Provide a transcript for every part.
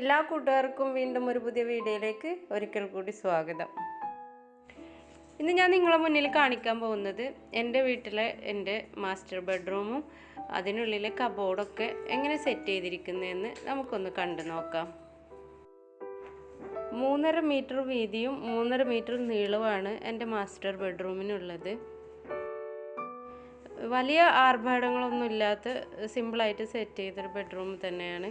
എല്ലാ കൂട്ടുകാർക്കും വീണ്ടും ഒരു പുതിയ വീഡിയോയിലേക്ക് ഒരിക്കൽ കൂടി സ്വാഗതം. ഇന്ന് ഞാൻ നിങ്ങളെ മുന്നിൽ കാണിക്കാൻ പോകുന്നത് എന്റെ വീട്ടിലെ എന്റെ മാസ്റ്റർ ബെഡ്റൂമും അതിനുള്ളിലെ കബോർഡൊക്കെ എങ്ങനെ സെറ്റ് ചെയ്തിരിക്കുന്നതെന്ന് നമുക്കൊന്ന് കണ്ടു നോക്കാം. മൂന്നര മീറ്റർ വീതിയും മൂന്നര മീറ്റർ നീളവുമാണ് എന്റെ മാസ്റ്റർ ബെഡ്റൂമിനുള്ളത്. വലിയ ആർഭാടങ്ങളൊന്നും ഇല്ലാത്ത സിമ്പിളായിട്ട് സെറ്റ് ചെയ്തൊരു ബെഡ്റൂം തന്നെയാണ്.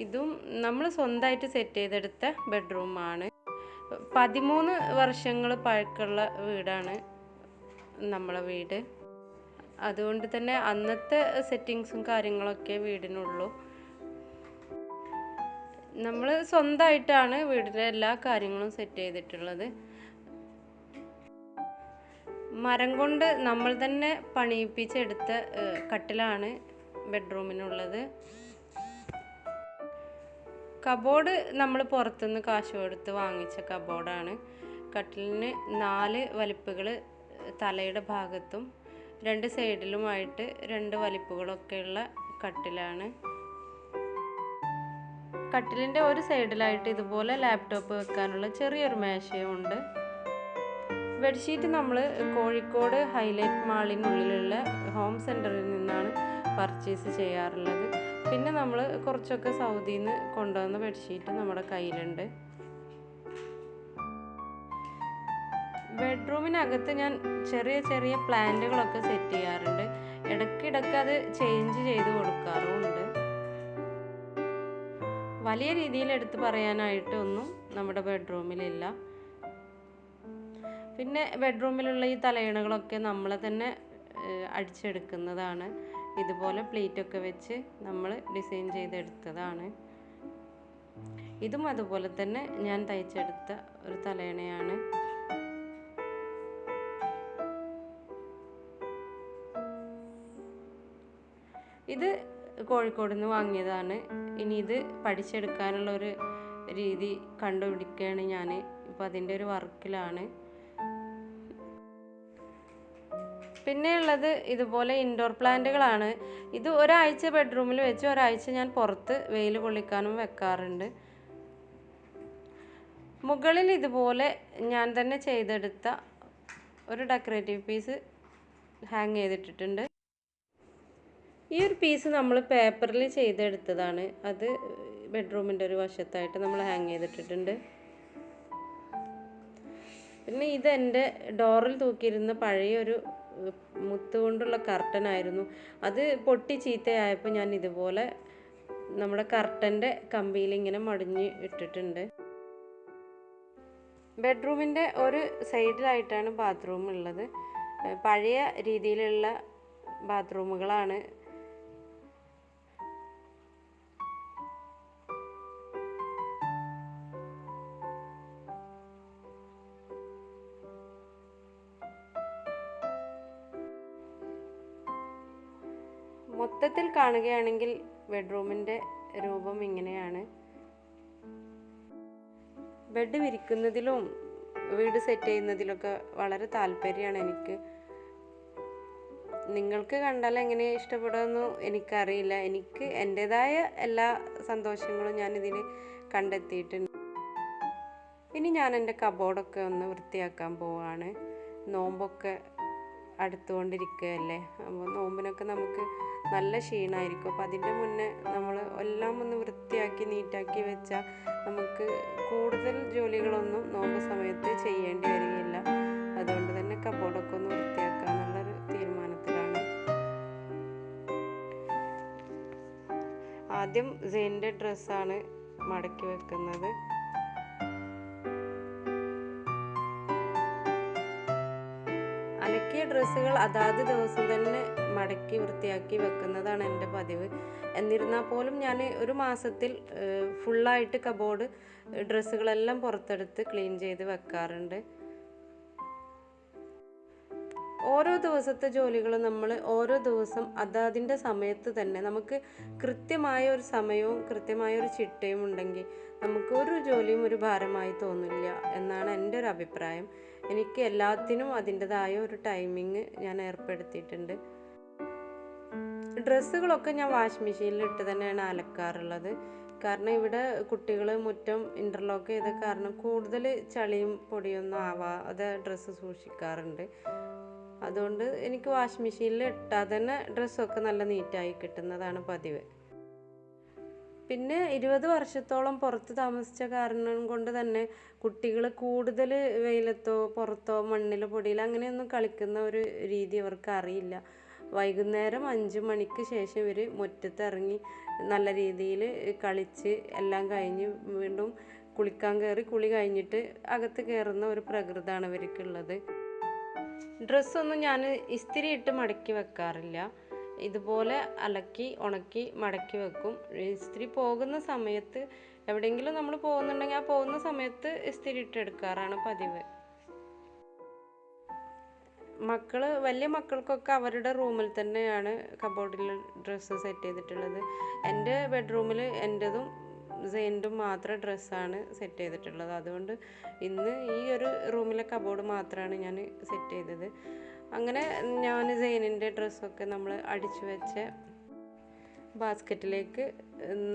ഇതും നമ്മൾ സ്വന്തമായിട്ട് സെറ്റ് ചെയ്തെടുത്ത ബെഡ്റൂമാണ് പതിമൂന്ന് വർഷങ്ങൾ പഴക്കമുള്ള വീടാണ് നമ്മളെ വീട്. അതുകൊണ്ട് തന്നെ അന്നത്തെ സെറ്റിങ്സും കാര്യങ്ങളൊക്കെ വീടിനുള്ളൂ. നമ്മൾ സ്വന്തമായിട്ടാണ് വീടിന്റെ എല്ലാ കാര്യങ്ങളും സെറ്റ് ചെയ്തിട്ടുള്ളത്. മരം കൊണ്ട് നമ്മൾ തന്നെ പണിയിപ്പിച്ചെടുത്ത കട്ടിലാണ് ബെഡ്റൂമിനുള്ളത് കബോർഡ് നമ്മൾ പുറത്തുനിന്ന് കാശ് കൊടുത്ത് വാങ്ങിച്ച കബോർഡാണ്. കട്ടിലിന് നാല് വലിപ്പുകൾ തലയുടെ ഭാഗത്തും രണ്ട് സൈഡിലുമായിട്ട് രണ്ട് വലിപ്പുകളൊക്കെയുള്ള കട്ടിലാണ്. കട്ടിലിന്റെ ഒരു സൈഡിലായിട്ട് ഇതുപോലെ ലാപ്ടോപ്പ് വെക്കാനുള്ള ചെറിയൊരു മേശയുമുണ്ട് ബെഡ്ഷീറ്റ് നമ്മൾ കോഴിക്കോട് ഹൈലൈറ്റ് മാളിനുള്ളിലുള്ള ഹോം സെന്ററിൽ നിന്നാണ് പർച്ചേസ് ചെയ്യാറുള്ളത്. പിന്നെ നമ്മൾ കുറച്ചൊക്കെ സൗദിയിൽ നിന്ന് കൊണ്ടുവന്ന ബെഡ്ഷീറ്റ് നമ്മുടെ കയ്യിലുണ്ട്. ബെഡ്റൂമിനകത്ത് ഞാൻ ചെറിയ ചെറിയ പ്ലാന്റുകളൊക്കെ സെറ്റ് ചെയ്യാറുണ്ട്. ഇടയ്ക്കിടയ്ക്ക് അത് ചേഞ്ച് ചെയ്ത് കൊടുക്കാറുമുണ്ട്. വലിയ രീതിയിൽ എടുത്തു പറയാനായിട്ടൊന്നും നമ്മുടെ ബെഡ്റൂമിലില്ല പിന്നെ ബെഡ്റൂമിലുള്ള ഈ തലയിണകളൊക്കെ നമ്മൾ തന്നെ അടിച്ചെടുക്കുന്നതാണ്. ഇതുപോലെ പ്ലേറ്റൊക്കെ വെച്ച് നമ്മൾ ഡിസൈൻ ചെയ്തെടുത്തതാണ്. ഇതും അതുപോലെ തന്നെ ഞാൻ തയ്ച്ചെടുത്ത ഒരു തലേണയാണ്. ഇത് കോഴിക്കോട് നിന്ന് വാങ്ങിയതാണ്. ഇനി ഇത് പഠിച്ചെടുക്കാനുള്ള ഒരു രീതി കണ്ടുപിടിക്കുകയാണ് ഞാൻ ഇപ്പോൾ അതിന്റെ ഒരു വർക്കിലാണ്. പിന്നെയുള്ളത് ഇതുപോലെ ഇൻഡോർ പ്ലാന്റുകളാണ് ഇത് ഒരാഴ്ച ബെഡ്റൂമിൽ വെച്ച് ഒരാഴ്ച ഞാൻ പുറത്ത് വെയിൽ കൊള്ളിക്കാനും വെക്കാറുണ്ട്. മുകളിൽ ഇതുപോലെ ഞാൻ തന്നെ ചെയ്തെടുത്ത ഒരു ഡെക്കറേറ്റീവ് പീസ് ഹാങ് ചെയ്തിട്ടിട്ടുണ്ട്. ഈ ഒരു പീസ് നമ്മൾ പേപ്പറിൽ ചെയ്തെടുത്തതാണ്. അത് ബെഡ്റൂമിന്റെ ഒരു വശത്തായിട്ട് നമ്മൾ ഹാങ് ചെയ്തിട്ടിട്ടുണ്ട്. പിന്നെ ഇതെന്റെ ഡോറിൽ തൂക്കിയിരുന്ന പഴയൊരു മുത്ത് കൊണ്ടുള്ള കർട്ടനായിരുന്നു. അത് പൊട്ടി ചീത്തയായപ്പോൾ ഞാൻ ഇതുപോലെ നമ്മുടെ കർട്ടന്റെ കമ്പിയിൽ ഇങ്ങനെ മടിഞ്ഞ് ഇട്ടിട്ടുണ്ട്. ബെഡ്റൂമിന്റെ ഒരു സൈഡിലായിട്ടാണ് ബാത്റൂം ഉള്ളത്. പഴയ രീതിയിലുള്ള ബാത്റൂമുകളാണ് മൊത്തത്തിൽ കാണുകയാണെങ്കിൽ ബെഡ്റൂമിന്റെ രൂപം ഇങ്ങനെയാണ്. ബെഡ് വിരിക്കുന്നതിലും വീട് സെറ്റ് ചെയ്യുന്നതിലൊക്കെ വളരെ താല്പര്യമാണ് എനിക്ക്. നിങ്ങൾക്ക് കണ്ടാൽ എങ്ങനെ ഇഷ്ടപ്പെടുമെന്ന് എനിക്കറിയില്ല. എനിക്ക് എന്റെതായ എല്ലാ സന്തോഷങ്ങളും ഞാൻ ഇതിൽ കണ്ടെത്തിയിട്ടുണ്ട്. ഇനി ഞാൻ എന്റെ കബോർഡൊക്കെ ഒന്ന് വൃത്തിയാക്കാൻ പോവാണ്. നോമ്പൊക്കെ അടുത്തുകൊണ്ടിരിക്കുകയല്ലേ? അപ്പോൾ നോമ്പിനൊക്കെ നമുക്ക് നല്ല ക്ഷീണമായിരിക്കും അപ്പോൾ അതിന്റെ മുന്നേ നമ്മൾ എല്ലാം ഒന്ന് വൃത്തിയാക്കി നീറ്റാക്കി വെച്ചാൽ നമുക്ക് കൂടുതൽ ജോലികളൊന്നും നോക്കുന്ന സമയത്ത് ചെയ്യേണ്ടി വരികയില്ല. അതുകൊണ്ട് തന്നെ കബോർഡൊക്കെ ഒന്ന് വൃത്തിയാക്കുക എന്നുള്ളൊരു തീരുമാനത്തിലാണ്. ആദ്യം സെയിന്റെ ഡ്രസ്സാണ് മടക്കി വെക്കുന്നത്. അലക്കിയ ഡ്രസ്സുകൾ അതാത് ദിവസം തന്നെ മടക്കി വൃത്തിയാക്കി വെക്കുന്നതാണ് എന്റെ പതിവ്. എന്നിരുന്നാൽ പോലും ഞാൻ ഒരു മാസത്തിൽ ഫുള്ളായിട്ട് കബോർഡ് ഡ്രസ്സുകളെല്ലാം പുറത്തെടുത്ത് ക്ലീൻ ചെയ്ത് വെക്കാറുണ്ട്. ഓരോ ദിവസത്തെ ജോലികൾ നമ്മൾ ഓരോ ദിവസം അതാതിന്റെ സമയത്ത് തന്നെ നമുക്ക് കൃത്യമായ ഒരു സമയവും കൃത്യമായ ഒരു ചിട്ടയും ഉണ്ടെങ്കിൽ നമുക്ക് ഒരു ജോലിയും ഒരു ഭാരമായി തോന്നില്ല എന്നാണ് എന്റെ ഒരു അഭിപ്രായം. എനിക്ക് എല്ലാത്തിനും അതിന്റെതായ ഒരു ടൈമിങ് ഞാൻ ഏർപ്പെടുത്തിയിട്ടുണ്ട്. ഡ്രസ്സുകളൊക്കെ ഞാൻ വാഷിംഗ് മെഷീനിൽ ഇട്ട് തന്നെയാണ് അലക്കാറുള്ളത്. കാരണം ഇവിടെ കുട്ടികൾ മുറ്റം ഇന്റർലോക്ക് ചെയ്ത കാരണം കൂടുതൽ ചളിയും പൊടിയൊന്നും ആവാതെ ഡ്രസ്സ് സൂക്ഷിക്കാറുണ്ട്. അതുകൊണ്ട് എനിക്ക് വാഷിംഗ് മെഷീനിൽ ഇട്ടാൽ തന്നെ ഡ്രസ്സൊക്കെ നല്ല നീറ്റായി കിട്ടുന്നതാണ് പതിവ്. പിന്നെ ഇരുപത് വർഷത്തോളം പുറത്ത് താമസിച്ച കാരണം കൊണ്ട് തന്നെ കുട്ടികൾ കൂടുതൽ വെയിലത്തോ പുറത്തോ മണ്ണിലോ പൊടിയിലോ അങ്ങനെയൊന്നും കളിക്കുന്ന ഒരു രീതി അവർക്ക് അറിയില്ല. വൈകുന്നേരം അഞ്ച് മണിക്ക് ശേഷം ഇവർ മുറ്റത്ത് ഇറങ്ങി നല്ല രീതിയിൽ കളിച്ച് എല്ലാം കഴിഞ്ഞ് വീണ്ടും കുളിക്കാൻ കയറി കുളി കഴിഞ്ഞിട്ട് അകത്ത് കയറുന്ന ഒരു പ്രകൃതമാണ് ഇവർക്കുള്ളത്. ഡ്രസ്സൊന്നും ഞാൻ ഇസ്തിരി ഇട്ട് മടക്കി വെക്കാറില്ല. ഇതുപോലെ അലക്കി ഉണക്കി മടക്കി വെക്കും. ഇസ്തിരി പോകുന്ന സമയത്ത് എവിടെയെങ്കിലും നമ്മൾ പോകുന്നുണ്ടെങ്കിൽ ആ പോകുന്ന സമയത്ത് ഇസ്തിരി ഇട്ടെടുക്കാറാണ് പതിവ്. മക്കൾ വലിയ മക്കൾക്കൊക്കെ അവരുടെ റൂമിൽ തന്നെയാണ് കബോർഡിൽ ഡ്രസ്സ് സെറ്റ് ചെയ്തിട്ടുള്ളത്. എന്റെ ബെഡ്റൂമിൽ എന്റെതും സെയിന്റും മാത്രം ഡ്രസ്സാണ് സെറ്റ് ചെയ്തിട്ടുള്ളത്. അതുകൊണ്ട് ഇന്ന് ഈ ഒരു റൂമിലെ കബോർഡ് മാത്രമാണ് ഞാൻ സെറ്റ് ചെയ്തത്. അങ്ങനെ ഞാൻ സെയിനിന്റെ ഡ്രസ്സൊക്കെ നമ്മൾ അടിച്ചു വെച്ച ബാസ്ക്കറ്റിലേക്ക്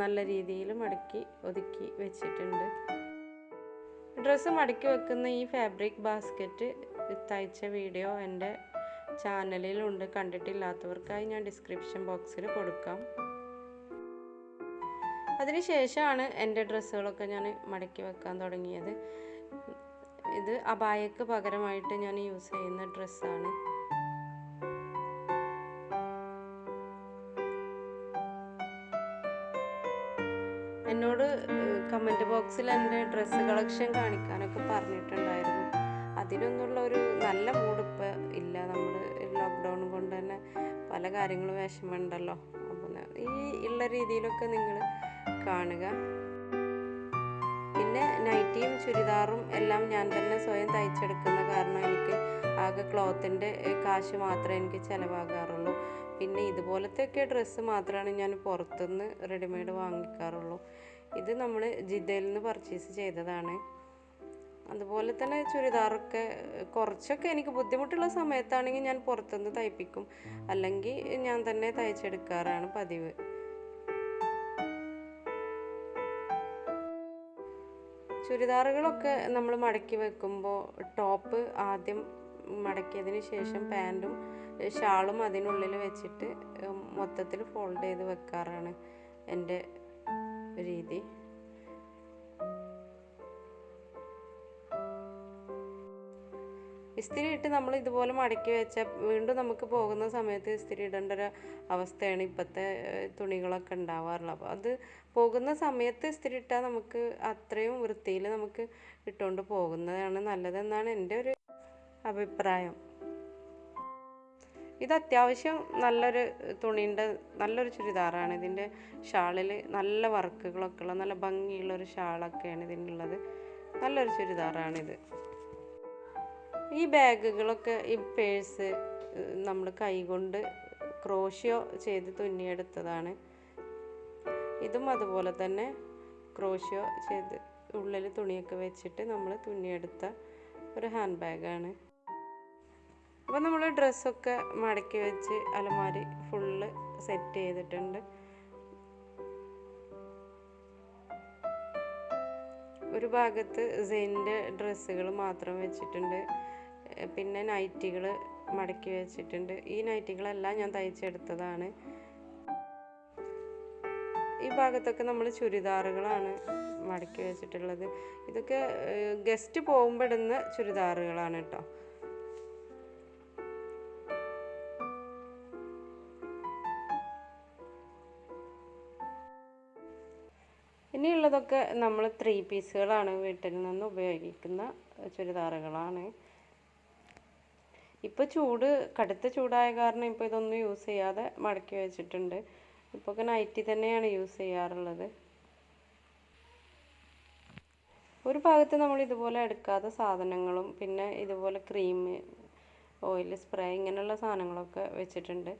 നല്ല രീതിയിൽ മടക്കി ഒതുക്കി വെച്ചിട്ടുണ്ട്. ഡ്രസ്സ് മടക്കി വെക്കുന്ന ഈ ഫാബ്രിക് ബാസ്ക്കറ്റ് തയ്ച്ച വീഡിയോ എന്റെ ചാനലിലുണ്ട്. കണ്ടിട്ടില്ലാത്തവർക്കായി ഞാൻ ഡിസ്ക്രിപ്ഷൻ ബോക്സിൽ കൊടുക്കാം. അതിനുശേഷമാണ് എന്റെ ഡ്രസ്സുകളൊക്കെ ഞാൻ മടക്കി വെക്കാൻ തുടങ്ങിയത്. ഇത് അബായക്ക് പകരമായിട്ട് ഞാൻ യൂസ് ചെയ്യുന്ന ഡ്രസ്സാണ്. എന്നോട് കമന്റ് ബോക്സിൽ എന്റെ ഡ്രസ്സ് കളക്ഷൻ കാണിക്കാനൊക്കെ പറഞ്ഞിട്ടുണ്ടായിരുന്നു. അതിനൊന്നുള്ള ഒരു നല്ല മൂഡ് ഇപ്പം ഇല്ല. നമ്മൾ ലോക്ക്ഡൗൺ കൊണ്ട് തന്നെ പല കാര്യങ്ങളും വിഷമമുണ്ടല്ലോ. അപ്പം ഈ ഉള്ള രീതിയിലൊക്കെ നിങ്ങൾ കാണുക. പിന്നെ നൈറ്റിയും ചുരിദാറും എല്ലാം ഞാൻ തന്നെ സ്വയം തയ്ച്ചെടുക്കുന്ന കാരണം എനിക്ക് ആകെ ക്ലോത്തിന്റെ കാശ് മാത്രമേ എനിക്ക് ചിലവാകാറുള്ളൂ. പിന്നെ ഇതുപോലത്തെയൊക്കെ ഡ്രസ്സ് മാത്രമാണ് ഞാൻ പുറത്തുനിന്ന് റെഡിമെയ്ഡ് വാങ്ങിക്കാറുള്ളൂ. ഇത് നമ്മൾ ജിദ്ദയിൽ നിന്ന് പർച്ചേസ് ചെയ്തതാണ്. അതുപോലെ തന്നെ ചുരിദാറൊക്കെ കുറച്ചൊക്കെ എനിക്ക് ബുദ്ധിമുട്ടുള്ള സമയത്താണെങ്കിൽ ഞാൻ പുറത്തുനിന്ന് തയ്പ്പിക്കും. അല്ലെങ്കിൽ ഞാൻ തന്നെ തയ്ച്ചെടുക്കാറാണ് പതിവ്. ചുരിദാറുകളൊക്കെ നമ്മൾ മടക്കി വെക്കുമ്പോൾ ടോപ്പ് ആദ്യം മടക്കിയതിന് ശേഷം പാന്റും ഷാളും അതിനുള്ളിൽ വെച്ചിട്ട് മൊത്തത്തിൽ ഫോൾഡ് ചെയ്ത് വെക്കാറാണ് എന്റെ രീതി. ഇസ്തിരി ഇട്ട് നമ്മൾ ഇതുപോലെ മടക്കി വെച്ചാൽ വീണ്ടും നമുക്ക് പോകുന്ന സമയത്ത് ഇസ്തിരി ഇടേണ്ട ഒരു അവസ്ഥയാണ് ഇപ്പോഴത്തെ തുണികളൊക്കെ ഉണ്ടാവാറുള്ളത്. അപ്പോൾ അത് പോകുന്ന സമയത്ത് ഇസ്തിരി ഇട്ടാൽ നമുക്ക് അത്രയും വൃത്തിയിൽ നമുക്ക് ഇട്ടുകൊണ്ട് പോകുന്നതാണ് നല്ലതെന്നാണ് എന്റെ ഒരു അഭിപ്രായം. ഇത് അത്യാവശ്യം നല്ലൊരു തുണീന്റെ നല്ലൊരു ചുരിദാറാണ്. ഇതിന്റെ ഷാളിൽ നല്ല വർക്കുകളൊക്കെ ഉള്ള നല്ല ഭംഗിയുള്ള ഒരു ഷാളൊക്കെയാണ് ഇതിനുള്ളത്. നല്ലൊരു ചുരിദാറാണിത്. ഈ ബാഗുകളൊക്കെ ഈ പേഴ്സ് നമ്മൾ കൈകൊണ്ട് ക്രോഷ്യോ ചെയ്ത് തുന്നിയെടുത്തതാണ്. ഇതും അതുപോലെ തന്നെ ക്രോഷ്യോ ചെയ്ത് ഉള്ളിൽ തുണിയൊക്കെ വെച്ചിട്ട് നമ്മൾ തുന്നിയെടുത്ത ഒരു ഹാൻഡ് ബാഗാണ്. അപ്പോൾ നമ്മൾ ഡ്രസ്സൊക്കെ മടക്കി വെച്ച് അലമാരി ഫുള്ള് സെറ്റ് ചെയ്തിട്ടുണ്ട്. ഒരു ഭാഗത്ത് സെയിന്റെ ഡ്രസ്സുകൾ മാത്രം വെച്ചിട്ടുണ്ട്. പിന്നെ നൈറ്റികൾ മടക്കി വെച്ചിട്ടുണ്ട്. ഈ നൈറ്റികളെല്ലാം ഞാൻ തയ്ച്ചെടുത്തതാണ്. ഈ ഭാഗത്തൊക്കെ നമ്മൾ ചുരിദാറുകളാണ് മടക്കി വെച്ചിട്ടുള്ളത്. ഇതൊക്കെ ഗസ്റ്റ് പോകുമ്പോൾ ഇടുന്ന ചുരിദാറുകളാണ് കേട്ടോ. ഇനിയുള്ളതൊക്കെ നമ്മൾ ത്രീ പീസുകളാണ് വീട്ടിൽ നിന്ന് ഉപയോഗിക്കുന്ന ചുരിദാറുകളാണ്. ഇപ്പോൾ ചൂട് കടുത്ത ചൂടായ കാരണം ഇപ്പോൾ ഇതൊന്നും യൂസ് ചെയ്യാതെ മടക്കി വെച്ചിട്ടുണ്ട്. ഇപ്പോൾ ഒക്കെ നൈറ്റി തന്നെയാണ് യൂസ് ചെയ്യാറുള്ളത്. ഒരു ഭാഗത്ത് നമ്മൾ ഇതുപോലെ എടുക്കാത്ത സാധനങ്ങളും പിന്നെ ഇതുപോലെ ക്രീം ഓയിൽ സ്പ്രേ ഇങ്ങനെയുള്ള സാധനങ്ങളൊക്കെ വെച്ചിട്ടുണ്ട്.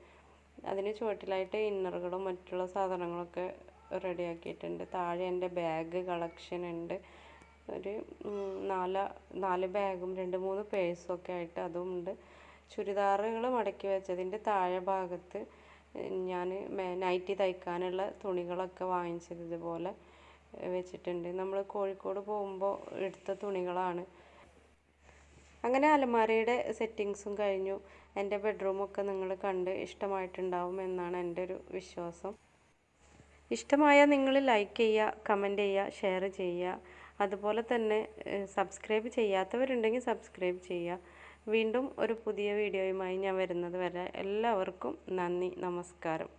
അതിന് ചുവട്ടിലായിട്ട് ഇന്നറുകളും മറ്റുള്ള സാധനങ്ങളൊക്കെ റെഡിയാക്കിയിട്ടുണ്ട് താഴെ എന്റെ ബാഗ് കളക്ഷൻ ഉണ്ട്. ഒരു നാല് നാല് ബാഗും രണ്ട് മൂന്ന് പേഴ്സും ഒക്കെ ആയിട്ട് അതും ഉണ്ട്. ചുരിദാറുകൾ മടക്കി വെച്ചതിന്റെ താഴെ ഭാഗത്ത് ഞാൻ നൈറ്റി തയ്ക്കാനുള്ള തുണികളൊക്കെ വാങ്ങിച്ചത് ഇതുപോലെ വെച്ചിട്ടുണ്ട്. നമ്മൾ കോഴിക്കോട് പോകുമ്പോൾ എടുത്ത തുണികളാണ്. അങ്ങനെ അലമാരയുടെ സെറ്റിങ്സും കഴിഞ്ഞു. എന്റെ ബെഡ്റൂമൊക്കെ നിങ്ങൾ കണ്ട് ഇഷ്ടമായിട്ടുണ്ടാവും എന്നാണ് എന്റെ ഒരു വിശ്വാസം. ഇഷ്ടമായാൽ നിങ്ങൾ ലൈക്ക് ചെയ്യുക കമന്റ് ചെയ്യുക ഷെയർ ചെയ്യുക. അതുപോലെ തന്നെ സബ്സ്ക്രൈബ് ചെയ്യാത്തവരുണ്ടെങ്കിൽ സബ്സ്ക്രൈബ് ചെയ്യുക. വീണ്ടും ഒരു പുതിയ വീഡിയോയുമായി ഞാൻ വരുന്നത് വരെ എല്ലാവർക്കും നന്ദി നമസ്കാരം.